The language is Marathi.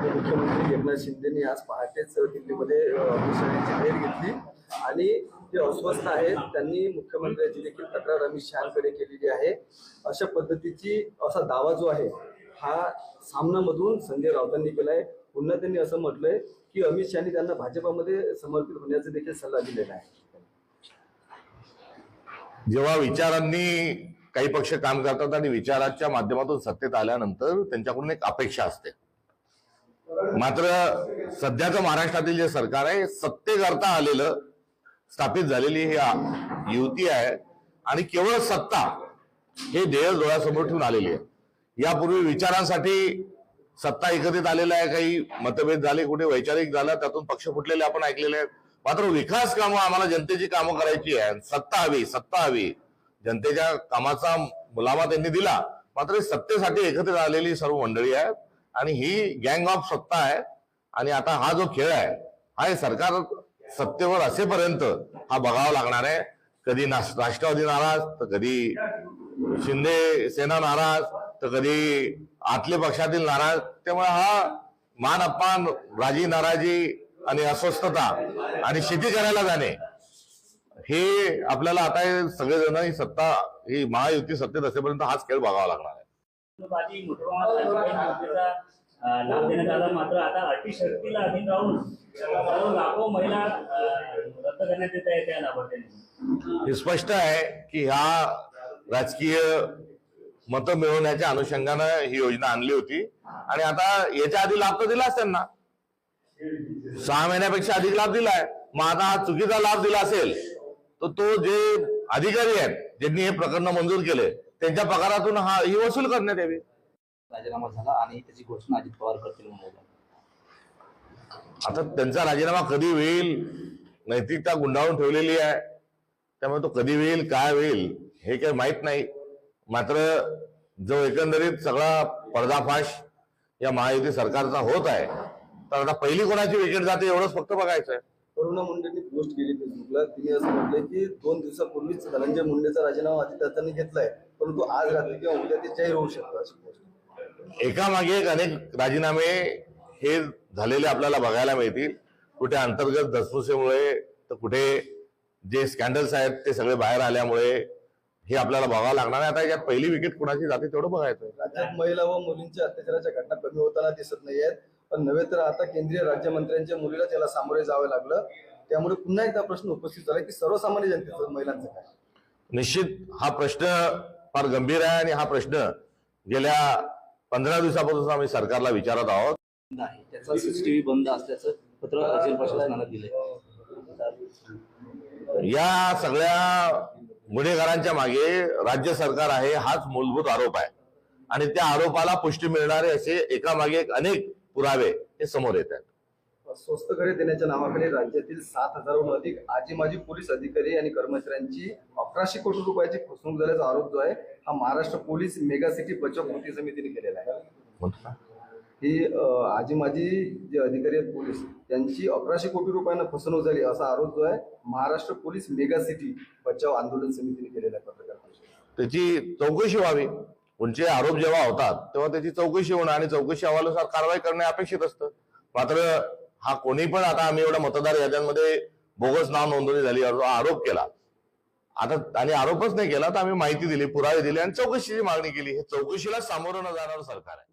मुख्यमंत्री एकनाथ शिंदेनी आज पहाटेच दिल्लीमध्ये अ, भेट घेतली. आणि जे अस्वस्थ आहेत. त्यांनी मुख्यमंत्र्यांची देखील तक्रार अमित शहाकडे केलेली आहे. अशा पद्धतीची असा दावा जो आहे हा सामनामधून संजय राऊतांनी केलाय. पुन्हा त्यांनी असं म्हटलंय की अमित शहानी त्यांना भाजपामध्ये समर्पित होण्याचा देखील सल्ला दिलेला आहे. जेव्हा विचारांनी काही पक्ष काम करतात आणि विचाराच्या माध्यमातून सत्तेत आल्यानंतर त्यांच्याकडून एक अपेक्षा असते. मात्र सध्याचं महाराष्ट्रातील जे सरकार आहे सत्तेकरता आलेलं स्थापित झालेली ही युती आहे. आणि केवळ सत्ता हे ध्येय डोळ्यासमोर ठेवून आलेली आहे. यापूर्वी विचारांसाठी सत्ता एकत्रित आलेला आहे काही मतभेद झाले कुठे वैचारिक झालं त्यातून पक्ष फुटलेले आपण ऐकलेले आहेत. मात्र विकास कामं आम्हाला जनतेची कामं करायची आहे. सत्ता हवी सत्ता हवी. जनतेच्या कामाचा मुलामा त्यांनी दिला. मात्र सत्तेसाठी एकत्रित आलेली सर्व मंडळी आहेत. आणि ही गँग ऑफ सत्ता आहे. आणि आता हा जो खेळ आहे हा हे सरकार सत्तेवर असेपर्यंत हा बघावा लागणार आहे. कधी राष्ट्रवादी नाराज तर कधी शिंदे सेना नाराज तर कधी आतले पक्षातील नाराज. त्यामुळे हा मान अपमान राजी नाराजी आणि अस्वस्थता आणि शेती करायला जाणे हे आपल्याला आता हे सगळेजण ही सत्ता ही महायुती सत्तेत असेपर्यंत हाच खेळ बघावा लागणार आहे बाजी मोठ्या अं, लाभ देण्यात आला मात्र आता अटी शक्तीला अधीन राहून सर्व लाखो महिला रद्द करण्यात येत आहे त्या लाभार्थ्यांनी. हे स्पष्ट आहे की ह्या राजकीय मतं मिळवण्याच्या अनुषंगानं ही योजना आणली होती. आणि आता याच्या आधी लाभ तर दिलाच त्यांना. सहा महिन्यापेक्षा अधिक लाभ दिलाय. मग आता हा चुकीचा लाभ दिला असेल तर तो जे अधिकारी आहेत ज्यांनी हे प्रकरण मंजूर केले त्यांच्या पगारातून हा ही वसूल करण्यात यावी. राजीनामा झाला आणि त्याची घोषणा अजित पवार करतील म्हणून आता त्यांचा राजीनामा कधी होईल? नैतिकता गुंडाळून ठेवलेली आहे. त्यामुळे तो कधी होईल काय होईल हे काही माहीत नाही. मात्र जो एकंदरीत सगळा पर्दाफाश या महायुती सरकारचा होत आहे तर आता पहिली कोणाची विकेट जाते एवढंच फक्त बघायचं आहे करुणा मुंडेंनी पोस्ट केली फेसबुकला. तिने असं म्हटलंय की दोन दिवसापूर्वीच धनंजय मुंडेचा राजीनामा आदित्यनाथांनी घेतलाय. परंतु आज रात्री किंवा उद्या ते जाहीर होऊ शकतं अशी पोस्ट. एकामागे एक अनेक राजीनामे हे झालेले आपल्याला बघायला मिळतील. कुठे अंतर्गत धसमुसेमुळे तर कुठे जे स्कॅन्डल्स आहेत ते सगळे बाहेर आल्यामुळे हे आपल्याला बघावं लागणार आहे. आता याच्यात पहिली विकेट कुणाची जाते तेवढं बघायचं. राज्यात महिला व मुलींच्या अत्याचाराच्या घटना कमी होताना दिसत नाही आहेत पण नव्हे तर आता केंद्रीय राज्यमंत्र्यांच्या मुलीला त्याला सामोरे जावं लागलं. त्यामुळे पुन्हा एकदा प्रश्न उपस्थित झाला की सर्वसामान्य जनतेचं महिलांचं काय? निश्चित हा प्रश्न फार गंभीर आहे आणि हा प्रश्न गेल्या पंधरा दिवसापासून आम्ही सरकारला विचारत आहोत. आहे त्याचा सीसीटीव्ही बंद असल्याचं पत्र दिलंय. या सगळ्या गुन्हेगारांच्या मागे राज्य सरकार आहे हाच मूलभूत आरोप आहे. आणि त्या आरोपाला पुष्टी मिळणारे असे एकामागे एक अनेक पुरावे हे समोर येत आहेत स्वस्त घरे देण्याच्या नावाखाली राज्यातील सात हजारहून अधिक आजी माजी पोलीस अधिकारी आणि कर्मचाऱ्यांची अकराशे कोटी रुपयाची फसवणूक झाल्याचा आरोप जो आहे हा महाराष्ट्र पोलीस मेगा सिटी बचाव कृती समितीने केलेला आहे. ही आजी माजी जे अधिकारी आहेत पोलीस त्यांची अकराशे कोटी रुपयांना फसवणूक झाली असा आरोप जो आहे महाराष्ट्र पोलीस मेगा सिटी बचाव आंदोलन समितीने केलेला आहे पत्रकार. त्याची चौकशी व्हावी उंचे आरोप जेव्हा होतात तेव्हा त्याची चौकशी होणं आणि चौकशी अहवालानुसार कारवाई करणे अपेक्षित असतं. मात्र हा कोणी पण आता आम्ही एवढ्या मतदार याद्यांमध्ये बोगस नाव नोंदणी झाली आरोप केला आता आणि आरोपच नाही केला तर आम्ही माहिती दिली पुरावे दिले आणि चौकशीची मागणी केली. हे चौकशीला सामोरं न जाणारं सरकार आहे.